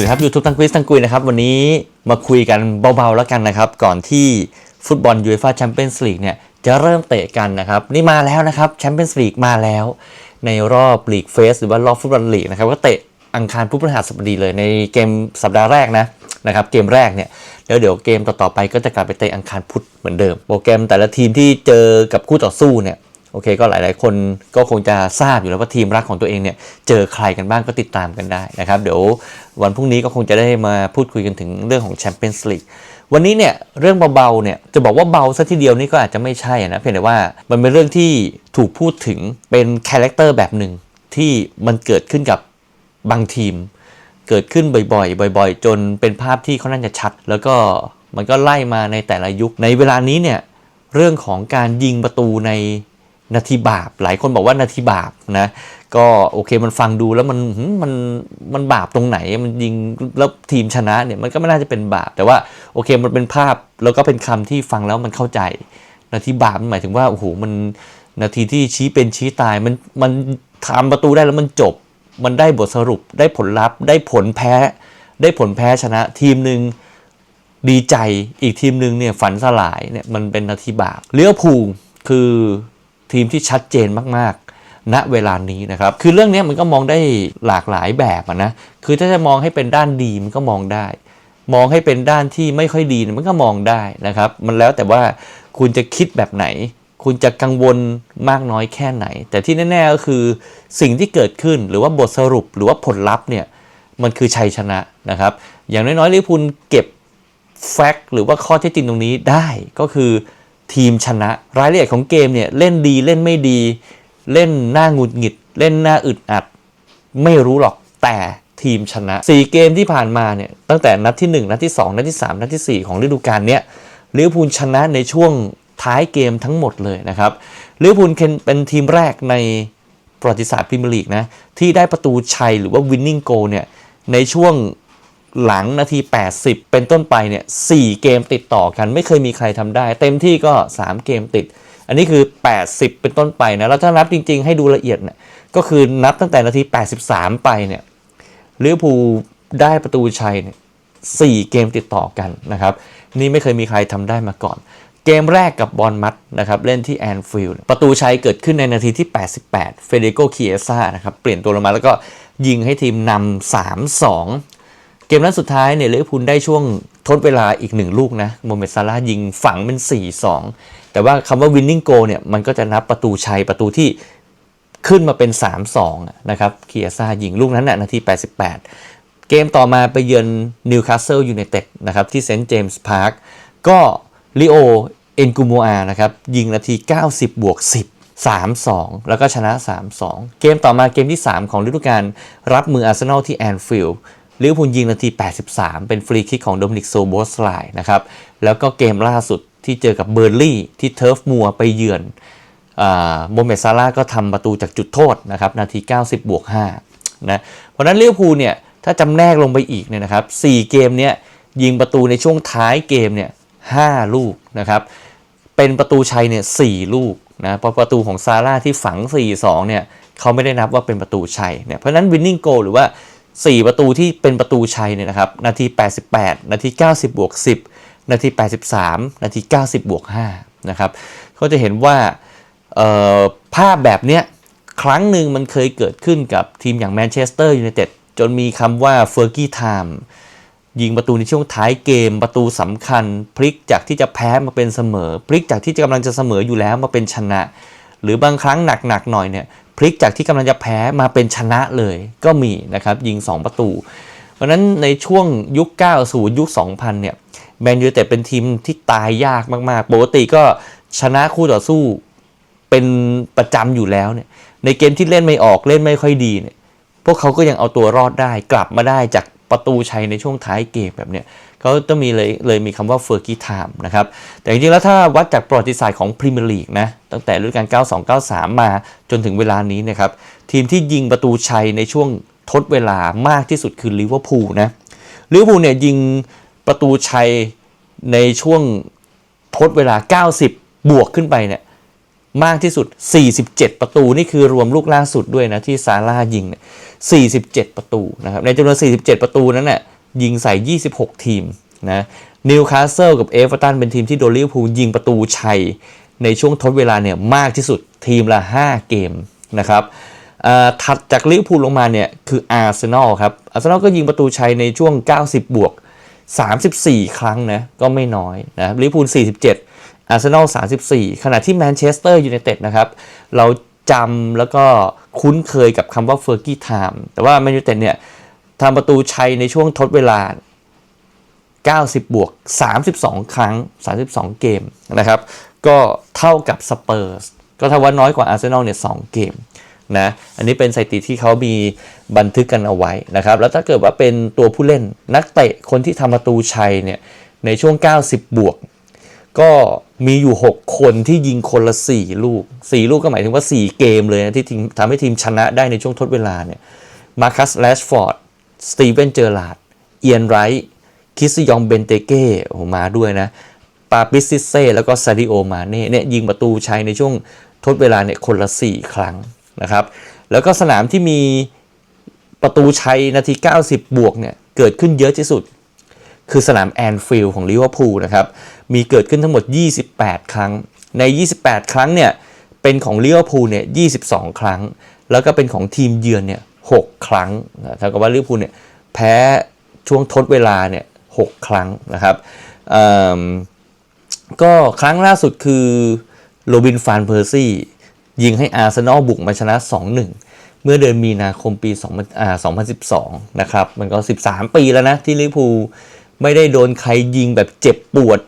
วัสดีครับยูทูบตังควิสตังกุยนะครับ วันนี้มาคุยกันเบาๆแล้วกันนะครับ ก่อนที่ฟุตบอลยูเอฟ่าแชมเปี้ยนส์ลีกเนี่ยจะเริ่มเตะกันนะครับ นี่มาแล้วนะครับแชมเปี้ยนส์ลีกมาแล้ว ในรอบลีกเฟสหรือว่ารอบฟุตบอลลีกนะครับก็เตะอังคารพุธพฤหัสบดีเลยในเกมสัปดาห์แรกนะนะครับเกมแรกเนี่ยแล้วเดี๋ยวเกมต่อๆไปก็จะกลับไปเตะอังคารพุธเหมือนเดิม โปรแกรมแต่ละทีมที่เจอกับคู่ต่อสู้เนี่ย โอเคก็หลาย ๆ คนก็คงจะทราบอยู่แล้วว่าทีมรักของตัวเองเนี่ยเจอใครกันบ้างก็ติดตามกันได้นะครับ เดี๋ยววันพรุ่งนี้ก็คงจะได้มาพูดคุยกันถึงเรื่องของแชมเปี้ยนส์ลีกวันนี้เนี่ยเรื่องเบา ๆ เนี่ยจะบอกว่าเบาซะทีเดียวนี่ก็อาจจะไม่ใช่นะเพียงแต่ว่ามันเป็นเรื่องที่ถูกพูดถึงเป็นคาแรคเตอร์แบบหนึ่งที่มันเกิดขึ้นกับบางทีม เกิดขึ้นบ่อย ๆ บ่อย ๆ จนเป็นภาพที่เขาน่าจะชัด แล้วก็มันก็ไล่มาในแต่ละยุคในเวลานี้เนี่ยเรื่องของการยิงประตูใน นาทีบาป หลายคนบอกว่านาทีบาปนะก็โอเคมันฟังดูแล้วมันมันมันบาปตรงไหนมันยิงแล้วทีมชนะเนี่ยมันก็ไม่น่าจะเป็นบาป แต่ว่าโอเคมันเป็นภาพแล้วก็เป็นคำที่ฟังแล้วมันเข้าใจ นาทีบาปหมายถึงว่าโอ้โหมันนาทีที่ชี้เป็นชี้ตายมันมันทำประตูได้แล้วมันจบ มันได้บทสรุปได้ผลลัพธ์ ได้ผลแพ้ ได้ผลแพ้ชนะ ทีมหนึ่งดีใจอีกทีมหนึ่งเนี่ยฝันสลายเนี่ยมันเป็นนาทีบาปเลี้ยวภูคือ ทีมที่ชัดเจนมากๆ ณเวลานี้นะครับ คือเรื่องนี้มันก็มองได้หลากหลายแบบนะ คือถ้าจะมองให้เป็นด้านดีมันก็มองได้ มองให้เป็นด้านที่ไม่ค่อยดีมันก็มองได้นะครับ มันแล้วแต่ว่าคุณจะคิดแบบไหน คุณจะกังวลมากน้อยแค่ไหน แต่ที่แน่ๆก็คือสิ่งที่เกิดขึ้นหรือว่าบทสรุปหรือว่าผลลัพธ์เนี่ยมันคือชัยชนะนะครับ อย่างน้อยๆลิเวอร์พูลเก็บแฟกต์หรือว่าข้อเท็จจริงตรงนี้ได้ก็คือ ทีมชนะ รายละเอียดของเกมเนี่ยเล่นดีเล่นไม่ดี เล่นหน้าหงุดหงิด เล่นหน้าอึดอัด ไม่รู้หรอกแต่ทีมชนะ 4 เกมที่ผ่านมาเนี่ยตั้งแต่นัดที่ 1 นัดที่ 2 นัดที่ 3 นัดทีสี่4 ของฤดูกาลเนี้ยลิเวอร์พูลชนะในช่วงท้ายเกมทั้งหมดเลยนะครับลิเวอร์พูลเป็นทีมแรกในประวัติศาสตร์พรีเมียร์ลีกนะที่ได้ประตูชัยหรือว่า winning goal เนี่ยในช่วง หลังนาที 80 เป็นต้นไปเนี่ย4เกมติดต่อกันไม่เคยมีใครทำได้ เต็มที่ก็ 3 เกมติด อันนี้คือ 80 เป็นต้นไปนะแล้วถ้านับจริง ๆ ให้ดูละเอียดเนี่ยก็คือนับตั้งแต่นาที 83 ไปเนี่ยลิเวอร์พูลได้ประตูชัยเนี่ย4เกมติดต่อกันนะครับ นี่ไม่เคยมีใครทำได้มาก่อน เกมแรกกับบอลมัดนะครับเล่นที่แอนฟิลด์ประตูชัยเกิดขึ้นในนาทีที่ 88 เฟเดโกเคียซ่านะครับเปลี่ยนตัวลงมาแล้วก็ยิงให้ทีมนำ3-2 เกมนัดสุดท้ายเนี่ยลิเวอร์พูลได้ช่วงทดเวลาอีกหนึ่งลูกนะโมเมดซาลายิงฝังเป็น 4-2 แต่ว่าคำว่า winning goal เนี่ยมันก็จะนับประตูชัยประตูที่ขึ้นมาเป็น 3-2 นะครับเคียซ่ายิงลูกนั้นนะนาที 88 เกมต่อมาไปเยือนนิวคาสเซิลยูไนเต็ดนะครับที่เซนต์เจมส์พาร์คก็ลิโอเอ็นกูโมอานะครับยิงนาที 90 บวก 10 3-2 แล้วก็ชนะ 3-2 เกมต่อมาเกมที่ 3 ของฤดูกาลรับมืออาร์เซนอลที่แอนฟิลด์ ลิเวอร์พูลยิงนาที 83 เป็นฟรีคิกของโดมินิกโซโบสไลนะครับ แล้วก็เกมล่าสุดที่เจอกับเบอร์ลี่ที่เทิร์ฟมัวไปเยือนโมเมซาร่าก็ทำประตูจากจุดโทษนะครับนาที 90บวก5นะเพราะนั้นลิเวอร์พูลเนี่ยถ้าจำแนกลงไปอีกเนี่ยนะครับ4เกมเนี้ยยิงประตูในช่วงท้ายเกมเนี่ย5ลูกนะครับเป็นประตูชัยเนี่ย4ลูกนะเพราะประตูของซาร่าที่ฝัง 4-2เนี่ยเขาไม่ได้นับว่าเป็นประตูชัยเนี่ยเพราะนั้น winning goal หรือว่า 4 ประตูที่เป็นประตูชัยเนี่ยนะครับ นาที 88 นาที 90บวก10 นาที 83 นาที 90บวก5นะครับก็จะเห็นว่าภาพแบบเนี้ยครั้งหนึ่งมันเคยเกิดขึ้นกับทีมอย่างแมนเชสเตอร์ยูไนเต็ดจนมีคำว่าเฟอร์กี้ไทม์ยิงประตูในช่วงท้ายเกมประตูสำคัญ พลิกจากที่จะแพ้มาเป็นเสมอ พลิกจากที่กำลังจะเสมออยู่แล้วมาเป็นชนะ หรือบางครั้งหนักๆหน่อยเนี่ย พลิกจากที่กำลังจะแพ้มาเป็นชนะเลยก็มีนะครับยิง 2 ประตู เพราะนั้นในช่วงยุค 90 ยุค 2000 เนี่ยแมนยูแต่เป็นทีมที่ตายยากมากๆ ปกติก็ชนะคู่ต่อสู้เป็นประจำอยู่แล้วเนี่ยในเกมที่เล่นไม่ออกเล่นไม่ค่อยดีเนี่ยพวกเขาก็ยังเอาตัวรอดได้กลับมาได้จากประตูชัยในช่วงท้ายเกมแบบเนี้ย เขาต้องมีเลยเลยมีคำว่าเฟอร์กี้ไทม์นะครับ แต่จริงๆแล้วถ้าวัดจากประวัติศาสตร์ของพรีเมียร์ลีกนะ ตั้งแต่ฤดูกาล 92-93 มาจนถึงเวลานี้นะครับ ทีมที่ยิงประตูชัยในช่วงทดเวลามากที่สุดคือลิเวอร์พูลนะ ลิเวอร์พูลเนี่ยยิงประตูชัยในช่วงทดเวลา 90 บวกขึ้นไปเนี่ยมากที่สุด 47 ประตู นี่คือรวมลูกล่าสุดด้วยนะที่ซาร่ายิง 47 ประตูนะครับ ในจำนวน 47 ประตูนั้นน่ะ ยิงใส่ 26 ทีมนะนิวคาสเซิลกับเอเวอร์ตันเป็นทีมที่โดนลิเวอร์พูลยิงประตูชัย ในช่วงทดเวลาเนี่ยมากที่สุดทีมละ 5 เกมนะครับถัดจากลิเวอร์พูลลงมาเนี่ยคืออาร์เซนอลครับอาร์เซนอลก็ยิงประตูชัยในช่วง 90 บวก 34 ครั้งนะก็ไม่น้อยนะลิเวอร์พูล 47อาร์เซนอล 34 ขณะที่แมนเชสเตอร์ยูไนเต็ดนะครับเราจำแล้วก็คุ้นเคยกับคำว่าเฟอร์กี้ไทม์แต่ว่าแมนยูไนเต็ดเนี่ย ทำประตูชัยในช่วงทดเวลา 90 บวก 32 ครั้ง 32 เกมนะครับ ก็เท่ากับสเปอร์สก็เท่าว่าน้อยกว่าอาร์เซนอลเนี่ย2เกมนะ อันนี้เป็นสถิติที่เขามีบันทึกกันเอาไว้นะครับ แล้วถ้าเกิดว่าเป็นตัวผู้เล่นนักเตะคนที่ทำประตูชัยเนี่ยในช่วง 90 บวก ก็มีอยู่ 6 คนที่ยิงคนละ 4 ลูก 4 ลูกก็หมายถึงว่า 4 เกมเลยนะที่ทำให้ทีมชนะได้ในช่วงทดเวลาเนี่ย มาคัสแรชฟอร์ด สตีเวนเจอร์ลาดเอียนไรท์คิสยองเบนเตเก้โอ้มาด้วยนะปาปิซิเซ่แล้วก็ซาดิโอมาเน่เนี่ยยิงประตูชัยในช่วงทดเวลาเนี่ยคนละ 4 ครั้งนะครับ แล้วก็สนามที่มีประตูชัยนาที 90 บวกเนี่ยเกิดขึ้นเยอะที่สุด คือสนามแอนฟิลด์ของลิเวอร์พูลนะครับ มีเกิดขึ้นทั้งหมด 28 ครั้ง ใน 28 ครั้งเนี่ยเป็นของลิเวอร์พูลเนี่ย 22 ครั้ง แล้วก็เป็นของทีมเยือนเนี่ย 6 ครั้งนะเท่ากับว่าลิเวอร์พูลเนี่ยแพ้ช่วงทดเวลาเนี่ย6ครั้งนะครับเอิ่มก็ครั้งล่าสุดคือโรบินฟานเพอร์ซี่ยิงให้อาร์เซนอลบุกมาชนะ 2-1 เมื่อเดือนมีนาคมปี2000อ่า2012 นะครับ มันก็ 13 ปีแล้วนะ ที่ลิเวอร์พูลไม่ได้โดนใครยิงแบบเจ็บปวด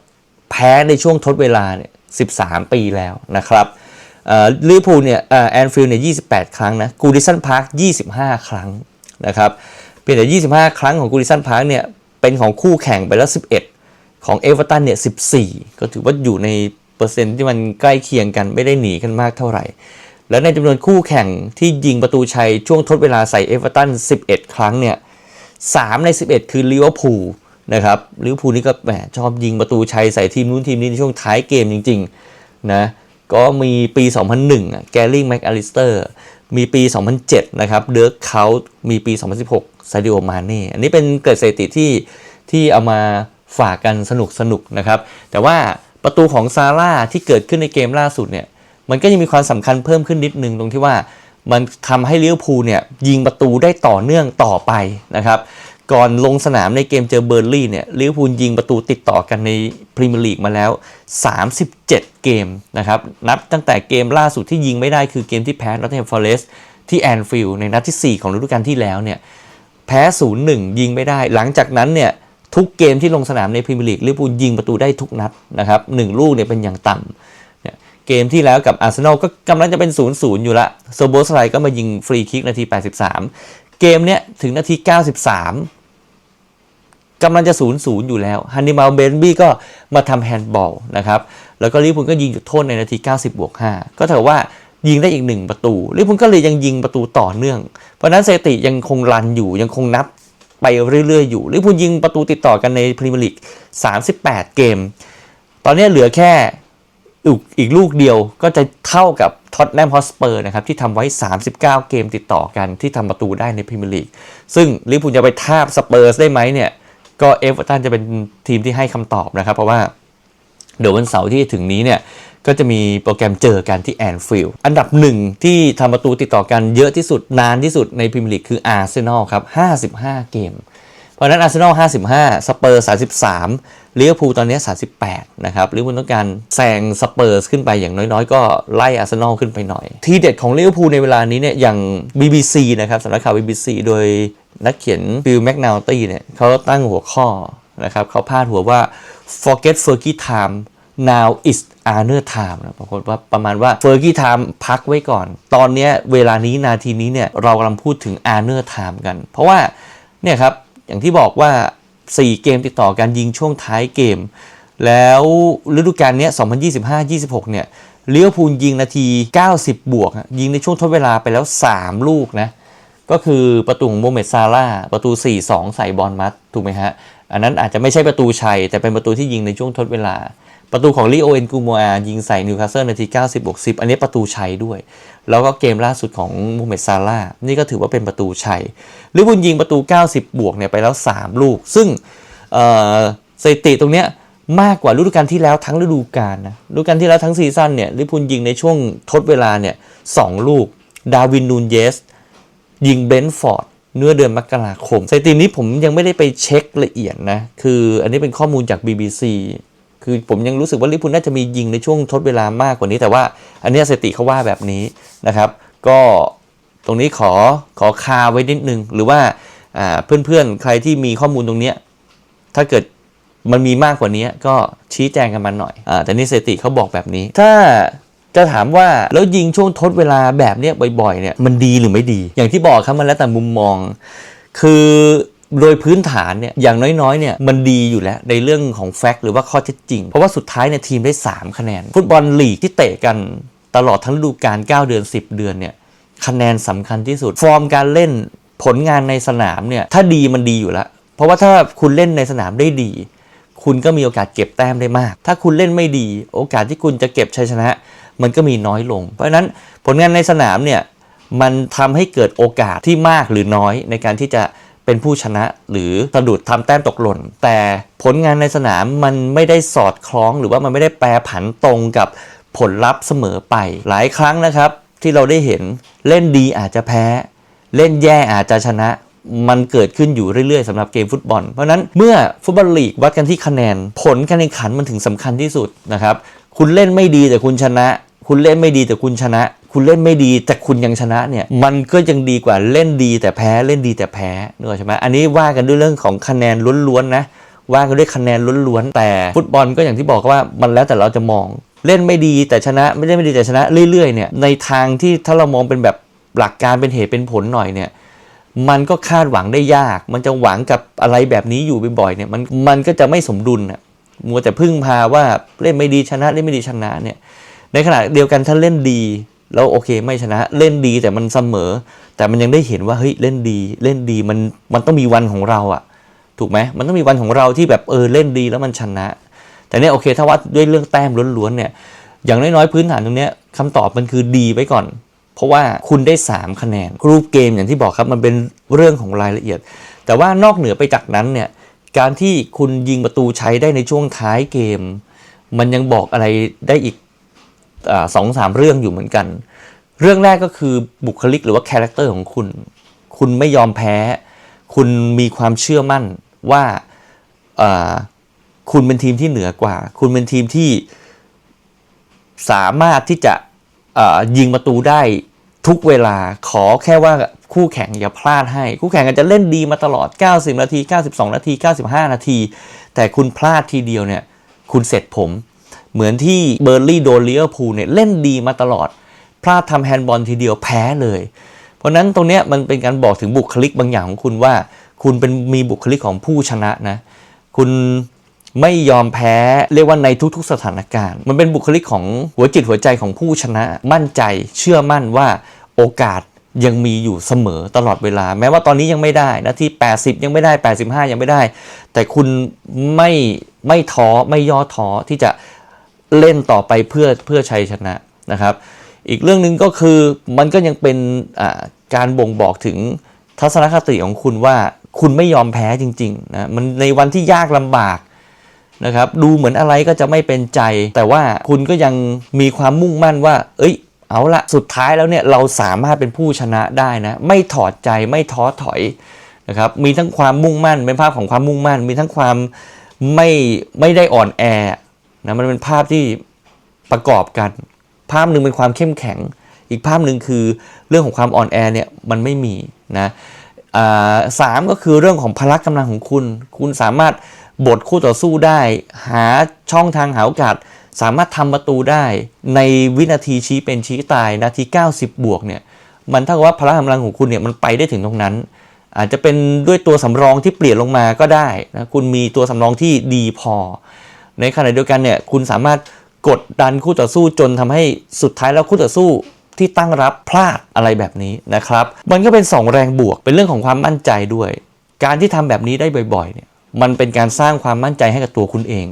แพ้ในช่วงทดเวลาเนี่ย 13 ปีแล้วนะครับ ลิเวอร์พูลเนี่ยแอนฟิลด์เนี่ย28ครั้งนะกูดิสันพาร์ค25 ครั้งนะครับเพียงแต่ 25 ครั้งของกูดิสันพาร์คเนี่ยเป็นของคู่แข่งไปแล้ว 11 ของเอเวอร์ตันเนี่ย 14 ก็ถือว่าอยู่ในเปอร์เซ็นต์ที่มันใกล้เคียงกันไม่ได้หนีกันมากเท่าไหร่ แล้วในจำนวนคู่แข่งที่ยิงประตูชัยช่วงทดเวลาใส่เอเวอร์ตัน 11 ครั้งเนี่ย3ใน 11 คือลิเวอร์พูลนะครับลิเวอร์พูลนี่ก็แหมชอบยิงประตูชัยใส่ทีมนู้นทีมนี้ในช่วงท้ายเกมจริงๆนะ ก็มีปี 2001อะแกลลิงแม็กอลิสเตอร์มีปี 2007 นะครับเดิร์กเขามีปี 2016ซาดิโอมาเน่อันนี้เป็นเกิดสถิติที่ที่เอามาฝากกันสนุกสนุกๆนะครับ แต่ว่าประตูของซาร่าที่เกิดขึ้นในเกมล่าสุดเนี่ย มันก็ยังมีความสำคัญเพิ่มขึ้นนิดนึงตรงที่ว่ามันทำให้ลิเวอร์พูลเนี่ยยิงประตูได้ต่อเนื่องต่อไปนะครับ ก่อนลงสนามในเกมเจอเบอร์ลี่เนี่ยลิเวอร์พูลยิงประตูติดต่อกันในพรีเมียร์ลีกมาแล้ว 37 เกมนะครับ นับตั้งแต่เกมล่าสุดที่ยิงไม่ได้คือเกมที่แพ้นอตเทมฟอเรสที่แอนฟิลด์ในนัดทีสี่ 4 ของฤดูกาลที่แล้วเนี่ยแพ้ 0-1 ยิงไม่ได้ หลังจากนั้นเนี่ยทุกเกมที่ลงสนามในพรีเมียร์ลีกลิเวอร์พูลยิงประตูได้ทุกนัดนะครับหนึ่งลูกเนี่ยเป็นอย่างต่ำเเกมที่แล้วกับอาร์เซนอลก็กำลังจะเป็น 0-0 อยู่ละโซโบสไลก็มายิงฟรีคิกนาที 83 เกมเนี้ยถึงนาที 93กำลังจะ0-0อยู่แล้วฮันนิบาลเบนบี้ก็มาทำแฮนด์บอลนะครับ แล้วก็ลิเวอร์พูลก็ยิงจุดโทษในนาที 90บวก5ก็เท่ากับว่ายิงได้อีกหนึ่งประตูลิเวอร์พูลก็เลยยังยิงประตูต่อเนื่อง เพราะฉะนั้นสถิติยังคงรันอยู่ยังคงนับไปเรื่อยๆอยู่ลิเวอร์พูลยิงประตูติดต่อกันในพรีเมียร์ลีก38 เกม ตอนนี้เหลือแค่ อีกลูกเดียวก็จะเท่ากับท็อตแนมฮอสเปอร์นะครับที่ทำไว้ 39 เกมติดต่อกันที่ทำประตูได้ในพรีเมียร์ลีกซึ่งลิเวอร์พูลจะไปทาบสเปอร์สได้ไหมเนี่ย ก็เอฟเวอร์ตันจะเป็นทีมที่ให้คำตอบนะครับ เพราะว่าเดี๋ยววันเสาร์ที่ถึงนี้เนี่ยก็จะมีโปรแกรมเจอกันที่แอนฟิลด์อันดับหนึ่งที่ทำประตูติดต่อกันเยอะที่สุดนานที่สุดในพรีเมียร์ลีกคืออาร์เซนอลครับ 55 เกม ราะนั้นอาร์เซนอล55 สเปอร์ 33ลิเวอร์พูลตอนนี้ 38 นะครับลิเวอร์พูลต้องการแซงสเปอร์ขึ้นไปอย่างน้อยๆ ก็ไล่อาร์เซนอลขึ้นไปหน่อย ทีเด็ดของลิเวอร์พูลในเวลานี้เนี่ยอย่าง BBC นะครับสำนักข่าว BBC โดยนักเขียนบิลแมกนาลตี้เนี่ยเขาตั้งหัวข้อนะครับเขาพาดหัวว่า forget Fergie time now is Arner time นะปรากฏว่าประมาณว่า Fergie time พักไว้ก่อน ตอนนี้เวลานี้นาทีนี้เนี่ยเรากำลังพูดถึง Arner time กัน เพราะว่าเนี่ยครับ อย่างที่บอกว่า 4 เกมติดต่อกันยิงช่วงท้ายเกม แล้วฤดูกาลนี้2025-26 เนี่ยเลี้ยวพูลยิงนาที 90 บวก ยิงในช่วงทดเวลาไปแล้ว 3 ลูกนะ ก็คือประตูของโมเมดซาร่าประตู 4-2 ใส่บอลมัด ถูกไหมฮะ อันนั้นอาจจะไม่ใช่ประตูชัย แต่เป็นประตูที่ยิงในช่วงทดเวลา ประตูของลีโอเอ็นกูโมอายิงใส่นิวคาสเซิลนาที 90 บวก 10 อันนี้ประตูชัยด้วย แล้วก็เกมล่าสุดของมูเมซาร่านี่ก็ถือว่าเป็นประตูชัยลิเวอร์พูลยิงประตู 90 บวกเนี่ยไปแล้ว 3 ลูก ซึ่งสถิติตรงเนี้ยมากกว่าฤดูกาลที่แล้วทั้งฤดูกาลนะฤดูกาลที่แล้วทั้งซีซั่นเนี่ยลิเวอร์พูลยิงในช่วงทดเวลาเนี่ยสองลูก ดาวินนูนเยส ยิงเบรนท์ฟอร์ดเนื้อเดือนมกราคมสถิตินี้ผมยังไม่ได้ไปเช็คละเอียดนะ คืออันนี้เป็นข้อมูลจาก BBC คือผมยังรู้สึกว่าลิพูลน่าจะมียิงในช่วงทดเวลามากกว่านี้ แต่ว่าอันนี้สติเขาว่าแบบนี้นะครับ ก็ตรงนี้ขอขอคาไว้นิดนึง หรือว่าเพื่อนๆ ใครที่มีข้อมูลตรงเนี้ยถ้าเกิดมันมีมากกว่านี้ก็ชี้แจงกันมาหน่อยอแต่นี่สติเขาบอกแบบนี้ ถ้าจะถามว่าแล้วยิงช่วงทดเวลาแบบเนี้ยบ่อยๆเนี่ยมันดีหรือไม่ดี อย่างที่บอกครับมันแล้วแต่มุมมอง คือ โดยพื้นฐานเนี่ยอย่างน้อยๆเนี่ยมันดีอยู่แล้วในเรื่องของแฟกต์หรือว่าข้อเท็จจริง เพราะว่าสุดท้ายเนี่ยทีมได้ 3 คะแนน ฟุตบอลลีกที่เตะกันตลอดทั้งฤดูกาล9เดือน 10 เดือนเนี่ยคะแนนสำคัญที่สุด ฟอร์มการเล่นผลงานในสนามเนี่ยถ้าดีมันดีอยู่แล้ว เพราะว่าถ้าคุณเล่นในสนามได้ดี คุณก็มีโอกาสเก็บแต้มได้มาก ถ้าคุณเล่นไม่ดี โอกาสที่คุณจะเก็บชัยชนะ มันก็มีน้อยลง เพราะฉะนั้นผลงานในสนามเนี่ยมันทำให้เกิดโอกาสที่มากหรือน้อยในการที่จะ เป็นผู้ชนะหรือสะดุดทำแต้มตกหล่น แต่ผลงานในสนามมันไม่ได้สอดคล้องหรือว่ามันไม่ได้แปรผันตรงกับผลลัพธ์เสมอไป หลายครั้งนะครับ ที่เราได้เห็นเล่นดีอาจจะแพ้ เล่นแย่อาจจะชนะ มันเกิดขึ้นอยู่เรื่อยๆสำหรับเกมฟุตบอล เพราะฉะนั้นเมื่อฟุตบอลลีกวัดกันที่คะแนน ผลการแข่งขันมันถึงสำคัญที่สุดนะครับ คุณเล่นไม่ดีแต่คุณชนะ คุณเล่นไม่ดีแต่คุณชนะ คุณเล่นไม่ดีแต่คุณยังชนะเนี่ยมันก็ยังดีกว่าเล่นดีแต่แพ้เล่นดีแต่แพ้นึกออกใช่ไหมอันนี้ว่ากันด้วยเรื่องของคะแนนล้วนๆนะว่ากันด้วยคะแนนล้วนๆแต่ฟุตบอลก็อย่างที่บอกว่ามันแล้วแต่เราจะมอง เล่นไม่ดีแต่ชนะไม่ได้ไม่ดีแต่ชนะเรื่อยๆเนี่ยในทางที่ถ้าเรามองเป็นแบบหลักการเป็นเหตุเป็นผลหน่อยเนี่ยมันก็คาดหวังได้ยาก มันจะหวังกับอะไรแบบนี้อยู่บ่อยๆเนี่ยมันมันก็จะไม่สมดุลนะมัวแต่พึ่งพาว่าเล่นไม่ดีชนะเล่นไม่ดีชนะเนี่ย ในขณะเดียวกันถ้าเล่นดี แล้วโอเคไม่ชนะเล่นดีแต่มันเสมอ แต่มันยังได้เห็นว่าเฮ้ยเล่นดี เล่นดีมันมันต้องมีวันของเราอะถูกไหมมันต้องมีวันของเราที่แบบเออเล่นดีแล้วมันชนะ แต่เนี่ยโอเคถ้าวัดด้วยเรื่องแต้มล้วนๆเนี่ยอย่างน้อยๆพื้นฐานตรงเนี้ยคำตอบมันคือดีไว้ก่อน เพราะว่าคุณได้ 3 คะแนนรูปเกมอย่างที่บอกครับมันเป็นเรื่องของรายละเอียด แต่ว่านอกเหนือไปจากนั้นเนี่ยการที่คุณยิงประตูใช้ได้ในช่วงท้ายเกม มันยังบอกอะไรได้อีก สองสามเรื่องอยู่เหมือนกัน เรื่องแรกก็คือบุคลิกหรือว่าคาแรคเตอร์ของคุณ คุณไม่ยอมแพ้ คุณมีความเชื่อมั่นว่าคุณเป็นทีมที่เหนือกว่า คุณเป็นทีมที่สามารถที่จะยิงประตูได้ทุกเวลาขอแค่ว่าคู่แข่งอย่าพลาดให้ คู่แข่งอาจจะเล่นดีมาตลอด 90 นาที 92 นาที 95 นาที แต่คุณพลาดทีเดียวเนี่ย คุณเสร็จผม เหมือนที่เบอร์ลี่โดนลิเวอร์พูลเนี่ยเล่นดีมาตลอด พลาดทำแฮนด์บอลทีเดียวแพ้เลย เพราะนั้นตรงเนี้ยมันเป็นการบอกถึงบุคลิกบางอย่างของคุณว่า คุณเป็นมีบุคลิกของผู้ชนะนะ คุณไม่ยอมแพ้เรียกว่าในทุกๆสถานการณ์ มันเป็นบุคลิกของหัวจิตหัวใจของผู้ชนะ มั่นใจเชื่อมั่นว่าโอกาสยังมีอยู่เสมอตลอดเวลา แม้ว่าตอนนี้ยังไม่ได้นะที่ 80 ยังไม่ได้ 85 ยังไม่ได้ แต่คุณไม่ไม่ท้อไม่ย่อท้อที่จะ เล่นต่อไปเพื่อเพื่อชัยชนะนะครับ อีกเรื่องหนึ่งก็คือมันก็ยังเป็นการบ่งบอกถึงทัศนคติของคุณว่าคุณไม่ยอมแพ้จริงๆนะมันในวันที่ยากลำบากนะครับ ดูเหมือนอะไรก็จะไม่เป็นใจ แต่ว่าคุณก็ยังมีความมุ่งมั่นว่า เอ้ย เอาละสุดท้ายแล้วเนี่ยเราสามารถเป็นผู้ชนะได้นะ ไม่ถอดใจไม่ท้อถอยนะครับ มีทั้งความมุ่งมั่นเป็นภาพของความมุ่งมั่น มีทั้งความไม่ไม่ได้อ่อนแอ นะมันเป็นภาพที่ประกอบกัน ภาพหนึ่งเป็นความเข้มแข็ง อีกภาพหนึ่งคือเรื่องของความอ่อนแอเนี่ยมันไม่มีนะสามก็คือเรื่องของพละกำลังของคุณ คุณสามารถบทคู่ต่อสู้ได้ หาช่องทางหาโอกาส สามารถทำประตูได้ ในวินาทีชี้เป็นชี้ตายนาที 90 บวกเนี่ยมันเท่ากับว่าพละกำลังของคุณเนี่ยมันไปได้ถึงตรงนั้น อาจจะเป็นด้วยตัวสำรองที่เปลี่ยนลงมาก็ได้นะคุณมีตัวสำรองที่ดีพอ ในขณะเดียวกันเนี่ยคุณสามารถกดดันคู่ต่อสู้จนทำให้สุดท้ายแล้วคู่ต่อสู้ที่ตั้งรับพลาดอะไรแบบนี้นะครับ มันก็เป็น 2 แรงบวกเป็นเรื่องของความมั่นใจด้วย การที่ทำแบบนี้ได้บ่อยๆเนี่ยมันเป็นการสร้างความมั่นใจให้กับตัวคุณเอง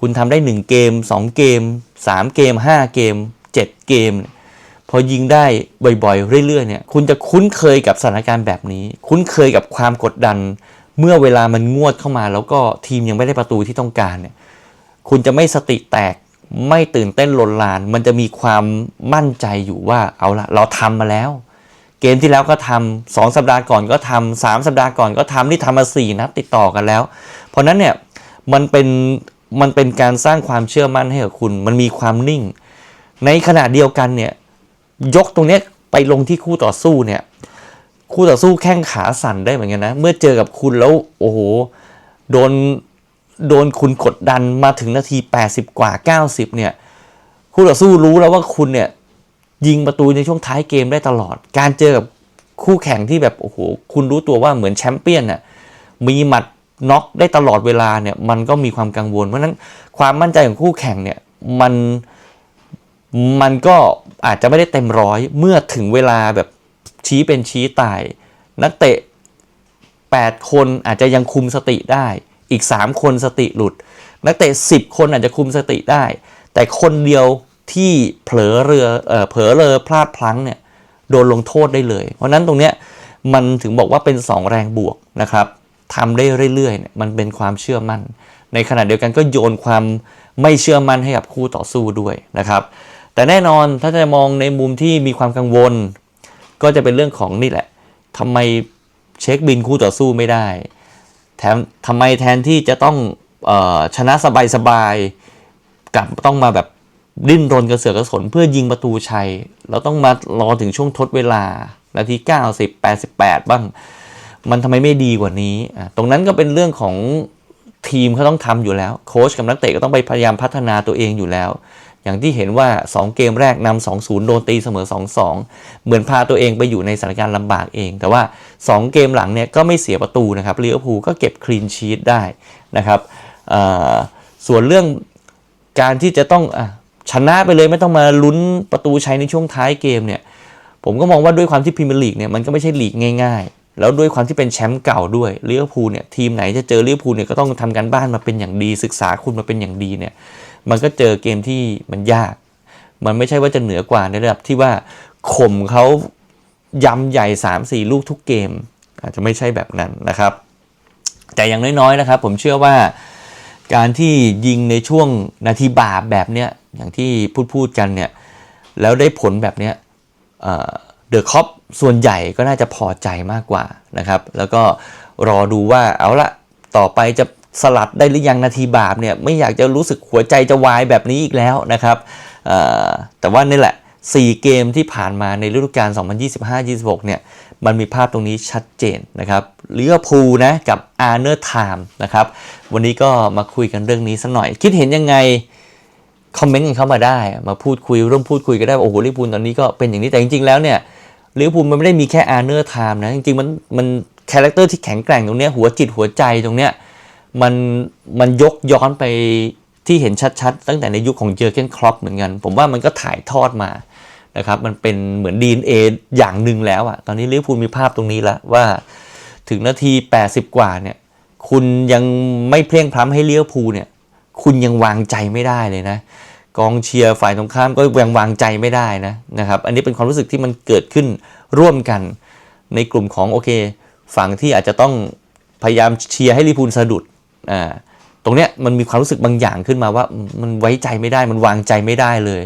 คุณทำได้ 1 เกม 2 เกม 3 เกม 5 เกม 7 เกมเนี่ยพอยิงได้บ่อยๆ เรื่อยๆเนี่ยคุณจะคุ้นเคยกับสถานการณ์แบบนี้ คุ้นเคยกับความกดดัน เมื่อเวลามันงวดเข้ามา แล้วก็ทีมยังไม่ได้ประตูที่ต้องการเนี่ย คุณจะไม่สติแตกไม่ตื่นเต้นลนลาน มันจะมีความมั่นใจอยู่ว่าเอาละเราทำมาแล้ว เกมที่แล้วก็ทำสองสัปดาห์ก่อนก็ทำสามสัปดาห์ก่อนก็ทำนี่ทำมาสี่นัดติดต่อกันแล้ว เพราะนั้นเนี่ยมันเป็นมันเป็นการสร้างความเชื่อมั่นให้กับคุณ มันมีความนิ่ง ในขณะเดียวกันเนี่ยยกตรงนี้ไปลงที่คู่ต่อสู้เนี่ยคู่ต่อสู้แข้งขาสั่นได้เหมือนกันนะ เมื่อเจอกับคุณแล้วโอ้โห โดน โดนคุณกดดันมาถึงนาที 80 กว่า 90 เนี่ยคู่ต่อสู้รู้แล้วว่าคุณเนี่ยยิงประตูในช่วงท้ายเกมได้ตลอด การเจอกับคู่แข่งที่แบบโอ้โหคุณรู้ตัวว่าเหมือนแชมเปี้ยนน่ะมีหมัดน็อกได้ตลอดเวลาเนี่ยมันก็มีความกังวล เพราะฉะนั้นความมั่นใจของคู่แข่งเนี่ยมันมันก็อาจจะไม่ได้เต็มร้อยเมื่อถึงเวลาแบบชี้เป็นชี้ตาย นักเตะ 8 คนอาจจะยังคุมสติได้ อีก 3 คนสติหลุด นักเตะ10 คนอาจจะคุมสติได้ แต่คนเดียวที่เผลอเรือเออเผลอเลอพลาดพลั้งเนี่ยโดนลงโทษได้เลย เพราะฉะนั้นตรงเนี้ยมันถึงบอกว่าเป็น 2 แรงบวกนะครับทำได้เรื่อยๆเนี่ยมันเป็นความเชื่อมั่น ในขณะเดียวกันก็โยนความไม่เชื่อมั่นให้กับคู่ต่อสู้ด้วยนะครับ แต่แน่นอนถ้าจะมองในมุมที่มีความกังวล ก็จะเป็นเรื่องของนี่แหละทำไมเช็คบินคู่ต่อสู้ไม่ได้ แถมทำไมแทนที่จะต้องออชนะสบายๆกลับต้องมาแบบดิ้นรนกระเสือกกระสนเพื่อยิงประตูชัย เราต้องมารอถึงช่วงทดเวลานาที 90 88 บ้าง มันทำไมไม่ดีกว่านี้ ตรงนั้นก็เป็นเรื่องของทีมเขาต้องทำอยู่แล้ว โค้ชกับนักเตะก็ต้องไปพยายามพัฒนาตัวเองอยู่แล้ว อย่างที่เห็นว่า 2 เกมแรกนำ2-0 โดนตีเสมอ 2-2 เหมือนพาตัวเองไปอยู่ในสถานการณ์ลำบากเอง แต่ว่า 2 เกมหลังเนี่ยก็ไม่เสียประตูนะครับลิเวอร์พูลก็เก็บคลีนชีตได้นะครับส่วนเรื่องการที่จะต้องอชนะไปเลยไม่ต้องมาลุ้นประตูชัยในช่วงท้ายเกมเนี่ยผมก็มองว่าด้วยความที่พรีเมียร์ลีกเนี่ยมันก็ไม่ใช่ลีกง่าย ๆ แล้วด้วยความที่เป็นแชมป์เก่าด้วยลิเวอร์พูลเนี่ยทีมไหนจะเจอลิเวอร์พูลเนี่ยก็ต้องทำการบ้านมาเป็นอย่างดีศึกษาคุณมาเป็นอย่างดีเนี่ย มันก็เจอเกมที่มันยาก มันไม่ใช่ว่าจะเหนือกว่าในระดับที่ว่าข่มเขายำใหญ่ 3-4 ลูกทุกเกม อาจจะไม่ใช่แบบนั้นนะครับ แต่อย่างน้อยๆนะครับ ผมเชื่อว่าการที่ยิงในช่วงนาทีบาปแบบเนี้ยอย่างที่พูดพูดกันเนี่ยแล้วได้ผลแบบเนี้ยเดอะคอปส่วนใหญ่ก็น่าจะพอใจมากกว่านะครับ แล้วก็รอดูว่าเอาละต่อไปจะ สลัดได้หรือยังนาทีบาปเนี่ยไม่อยากจะรู้สึกหัวใจจะวายแบบนี้อีกแล้วนะครับแต่ว่านี่แหละ 4 เกมที่ผ่านมาในฤดูกาล 2025-26 เนี่ยมันมีภาพตรงนี้ชัดเจนนะครับลิเวอร์พูลนะกับอาร์เนอร์ไทม์นะครับวันนี้ก็มาคุยกันเรื่องนี้สักหน่อย คิดเห็นยังไงคอมเมนต์กันเข้ามาได้ มาพูดคุยร่วมพูดคุยกันได้โอ้โหลิเวอร์พูลตอนนี้ก็เป็นอย่างนี้แต่จริงๆแล้วเนี่ยลิเวอร์พูลมันไม่ได้มีแค่อาร์เนอร์ไทม์นะจริงๆมันมันคาแรคเตอร์ที่แข็งแกร่งตรงเนี้ยหัวจิตหัวใจตรงเนี้ย มันมันยกย้อนไปที่เห็นชัดๆ ตั้งแต่ในยุคของเจอเกนครอปเหมือนกัน ผมว่ามันก็ถ่ายทอดมานะครับมันเป็นเหมือน DNA อย่างหนึ่งแล้วอะตอนนี้ลิเวอร์พูลมีภาพตรงนี้แล้วว่าถึงนาที 80 กว่าเนี่ยคุณยังไม่เพลียงพล้ำให้ลิเวอร์พูเนี่ยคุณยังวางใจไม่ได้เลยนะ กองเชียร์ฝ่ายตรงข้ามก็ยังวางใจไม่ได้นะนะครับอันนี้เป็นความรู้สึกที่มันเกิดขึ้นร่วมกันในกลุ่มของโอเค ฝั่งที่อาจจะต้องพยายามเชียร์ให้ลิพูลสะดุด อ่าตรงเนี้ยมันมีความรู้สึกบางอย่างขึ้นมาว่ามันไว้ใจไม่ได้มันวางใจไม่ได้เลย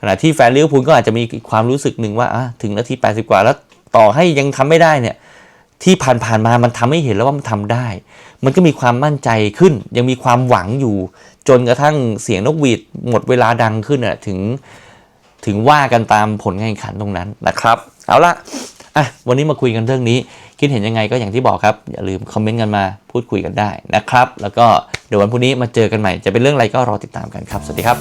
ขณะที่แฟนลิเวอร์พูลก็อาจจะมีความรู้สึกหนึ่งว่าอะถึงนาที 80 กว่าแล้วต่อให้ยังทำไม่ได้เนี่ยที่ผ่านๆมามันทำให้เห็นแล้วว่ามันทำได้ มันก็มีความมั่นใจขึ้น ยังมีความหวังอยู่ จนกระทั่งเสียงนกหวีดหมดเวลาดังขึ้นอะถึงถึงว่ากันตามผลการแข่งขันตรงนั้นนะครับ เอาละอะวันนี้มาคุยกันเรื่องนี้ คิดเห็นยังไงก็อย่างที่บอกครับ อย่าลืมคอมเมนต์กันมาพูดคุยกันได้นะครับ แล้วก็เดี๋ยววันพรุ่งนี้มาเจอกันใหม่ จะเป็นเรื่องอะไรก็รอติดตามกันครับ สวัสดีครับ